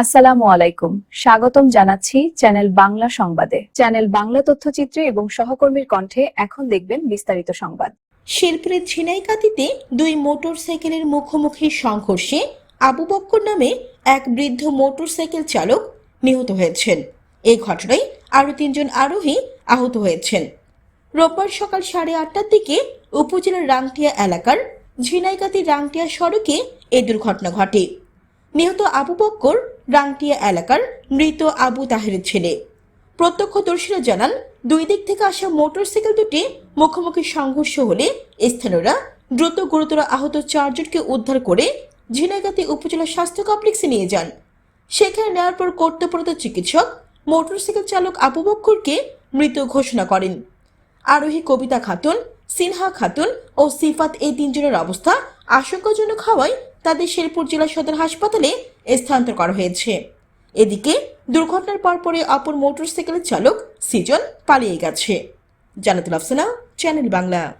আসসালামু আলাইকুম। স্বাগতম জানাচ্ছি চ্যানেল বাংলা সংবাদে। চ্যানেল বাংলা তথ্যচিত্রে এবং সহকর্মীর কণ্ঠে এখন দেখবেন বিস্তারিত সংবাদ। শিল্পের ঝিনাইকাতিতে দুই মোটরসাইকেলের মুখোমুখি সংঘর্ষে আবু বক্কর নামে এক বৃদ্ধ মোটরসাইকেল চালক নিহত হয়েছেন। এই ঘটনায় আরও তিনজন আরোহী আহত হয়েছেন। রোববার সকাল সাড়ে আটটার দিকে উপজেলার রাংটিয়া এলাকার ঝিনাইকাতি রাংটিয়া সড়কে এই দুর্ঘটনা ঘটে। নিহত আবু বক্কর রাংটিয়া এলাকার মৃত আবু তাহেরের ছেলে। প্রত্যক্ষদর্শীরা জানান, দুই দিক থেকে আসা মোটরসাইকেল দুটি মুখোমুখি সংঘর্ষ হলে স্থানীয়রা দ্রুত গুরুতর আহত চারজনকে উদ্ধার করে ঝিনাইগাতি উপজেলা স্বাস্থ্য কমপ্লেক্সে নিয়ে যান। সেখানে নেওয়ার পর কর্তব্যরত চিকিৎসক, মোটরসাইকেল চালক আবু বক্করকে মৃত ঘোষণা করেন। আরোহী কবিতা খাতুন, সিনহা খাতুন ও সিফাত এই তিনজনের অবস্থা আশঙ্কাজনক হওয়ায় তাদের শেরপুর জেলা সদর হাসপাতালে স্থানান্তর করা হয়েছে। এদিকে দুর্ঘটনার পরপরে অপর মোটরসাইকেলের চালক সিজন পালিয়ে গেছে। জানাতুল আফসানা, চ্যানেল বাংলা।